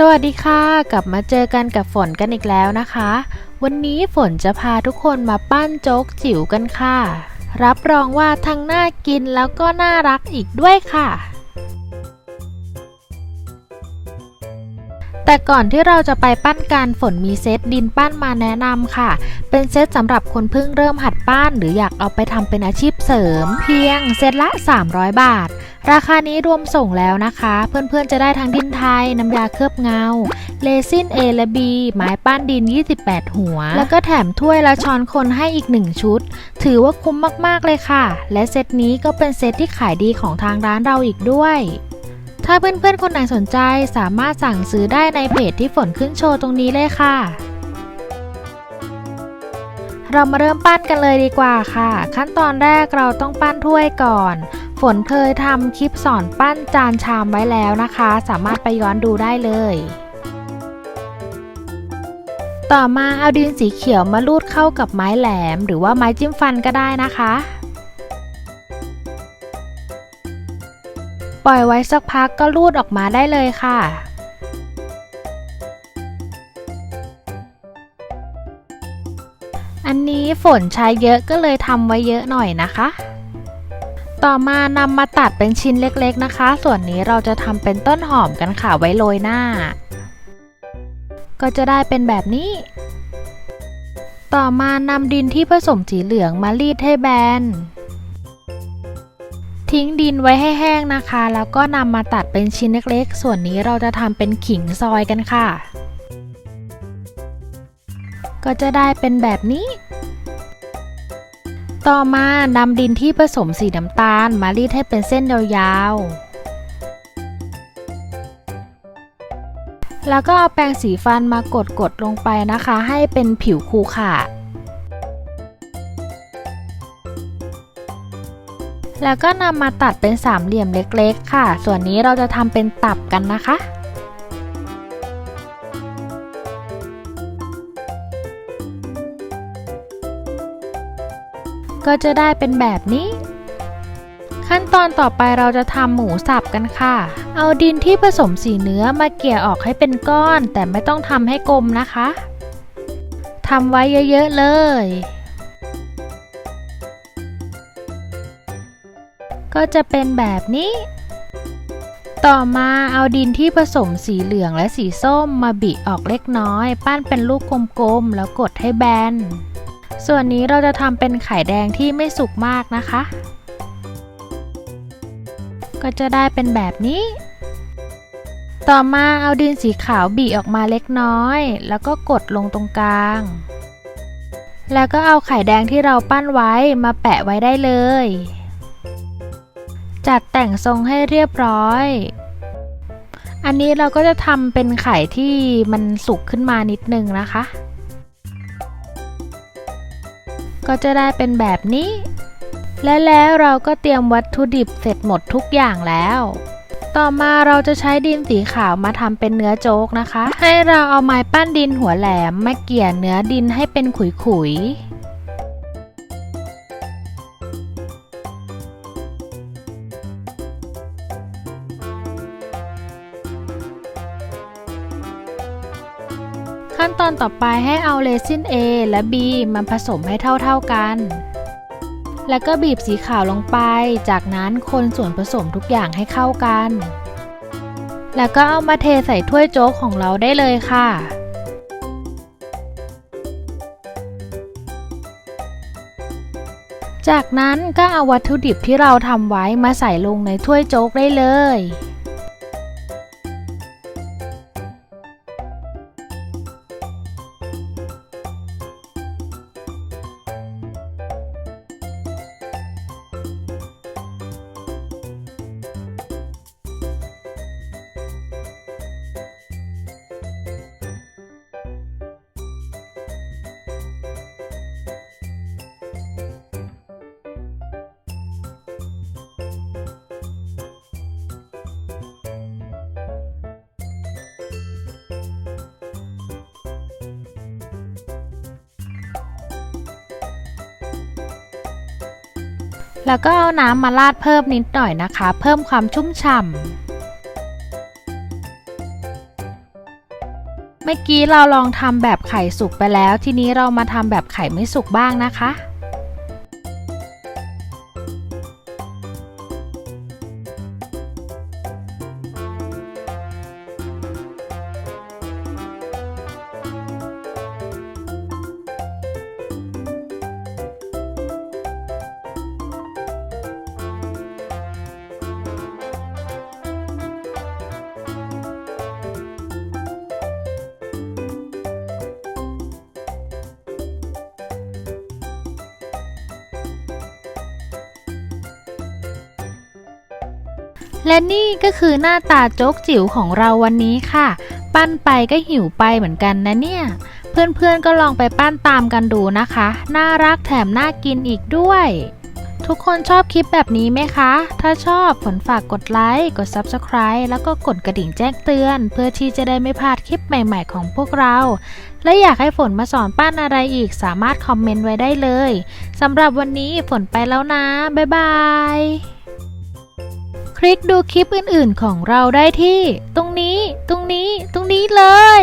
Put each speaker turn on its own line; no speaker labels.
สวัสดีค่ะ กลับมาเจอกันกับฝนกันอีกแล้วนะคะ วันนี้ฝนจะพาทุกคนมาปั้นโจ๊กจิ๋วกันค่ะ รับรองว่าทั้งน่ากินแล้วก็น่ารักอีกด้วยค่ะ แต่ก่อนที่เราจะไปปั้นกันฝนมีเซตดินปั้นมาแนะนำค่ะ เป็นเซตสำหรับคนเพิ่งเริ่มหัดปั้น หรืออยากเอาไปทำเป็นอาชีพเสริม เพียงเซตละ 300 บาท ราคานี้รวมส่งแล้วนะคะ เพื่อนๆจะได้ทั้งดินไทย น้ำยาเคลือบเงา เลซิน A และ B ไม้ปั้นดิน 28 หัว แล้วก็แถมถ้วยและช้อนคนให้อีก 1 ชุด ถือว่าคุ้มมากๆเลยค่ะ และเซตนี้ก็เป็นเซตที่ขายดีของทางร้านเราอีกด้วย ถ้าเพื่อนๆคนไหนสนใจสามารถสั่งซื้อได้ในเพจที่ฝนขึ้นโชว์ตรงนี้เลยค่ะ เรามาเริ่มปั้นกันเลยดีกว่าค่ะ ขั้นตอนแรกเราต้องปั้นถ้วยก่อน ฝนเคยทำคลิปสอนปั้นจานชามไว้แล้วนะคะ สามารถไปย้อนดูได้เลยต่อมาเอาดินสีเขียวมาลูดเข้ากับไม้แหลม หรือว่าไม้จิ้มฟันก็ได้นะคะ ล่อยไว้สักพักก็ลูดออกมาได้เลยค่ะ อันนี้ฝนใช้เยอะก็เลยทำไว้เยอะหน่อยนะคะ ต่อมานำมาตัดเป็นชิ้นเล็กๆนะคะ ส่วนนี้เราจะทำเป็นต้นหอมกันค่ะไว้โรยหน้า ก็จะได้เป็นแบบนี้ต่อมานำดินที่ผสมสีเหลืองมารีดให้แบน ทิ้งดินไว้ให้แห้งนะคะ แล้วก็นำมาตัดเป็นชิ้นเล็กๆ ส่วนนี้เราจะทำเป็นขิงซอยกันค่ะ ก็จะได้เป็นแบบนี้ ต่อมานำดินที่ผสมสีน้ำตาลมารีดให้เป็นเส้นยาวๆ แล้วก็เอาแปรงสีฟันมากดๆลงไปนะคะ ให้เป็นผิวคูค่ะ แล้วก็นำมาตัดเป็นสามเหลี่ยมเล็กๆ ค่ะ ส่วนนี้เราจะทำเป็นตับกันนะคะ ก็จะได้เป็นแบบนี้ ขั้นตอนต่อไปเราจะทำหมูสับกันค่ะ เอาดินที่ผสมสีเนื้อมาเกี่ยออกให้เป็นก้อน แต่ไม่ต้องทำให้กลมนะคะทำไว้เยอะๆเลย ก็จะเป็นแบบนี้ ต่อมาเอาดินที่ผสมสีเหลืองและสีส้มมาบิออกเล็กน้อย ปั้นเป็นลูกกลมๆ แล้วกดให้แบน ส่วนนี้เราจะทำเป็นไข่แดงที่ไม่สุกมากนะคะ ก็จะได้เป็นแบบนี้ต่อมาเอาดินสีขาวบีออกมาเล็กน้อย แล้วก็กดลงตรงกลาง แล้วก็เอาไข่แดงที่เราปั้นไว้มาแปะไว้ได้เลย จัดแต่งทรงให้เรียบร้อย อันนี้เราก็จะทำเป็นไข่ที่มันสุกขึ้นมานิดนึงนะคะ ก็จะได้เป็นแบบนี้ และแล้วเราก็เตรียมวัตถุดิบเสร็จหมดทุกอย่างแล้ว ต่อมาเราจะใช้ดินสีขาวมาทำเป็นเนื้อโจ๊กนะคะ ให้เราเอาไม้ปั้นดินหัวแหลมมาเกี่ยเนื้อดินให้เป็นขุยๆ ขั้นตอนต่อไปให้เอาเรซิน A และ B มาผสมให้เท่าๆกัน แล้วก็บีบสีขาวลงไป จากนั้นคนส่วนผสมทุกอย่างให้เข้ากัน แล้วก็เอามาเทใส่ถ้วยโจ๊กของเราได้เลยค่ะจากนั้นก็เอาวัตถุดิบที่เราทำไว้มาใส่ลงในถ้วยโจ๊กได้เลย แล้วก็เอาน้ำมาราดเพิ่มนิดหน่อยนะคะ เพิ่มความชุ่มฉ่ำเมื่อกี้เราลองทำแบบไข่สุกไปแล้ว ทีนี้เรามาทำแบบไข่ไม่สุกบ้างนะคะ และนี่ก็คือหน้าตาโจ๊กจิ๋วของเราวันนี้ค่ะ ปั้นไปก็หิวไปเหมือนกันนะเนี่ย เพื่อนๆก็ลองไปปั้นตามกันดูนะคะ น่ารักแถมน่ากินอีกด้วย ทุกคนชอบคลิปแบบนี้ไหมคะ ถ้าชอบฝนฝากกดไลค์ กด Subscribe แล้วก็กดกระดิ่งแจ้งเตือน เพื่อที่จะได้ไม่พลาดคลิปใหม่ๆของพวกเรา และอยากให้ฝนมาสอนปั้นอะไรอีกสามารถคอมเมนต์ไว้ได้เลยสำหรับวันนี้ฝนไปแล้วนะ บ๊ายบาย คลิกดูคลิปอื่นๆของเราได้ที่ ตรงนี้ ตรงนี้ ตรงนี้เลย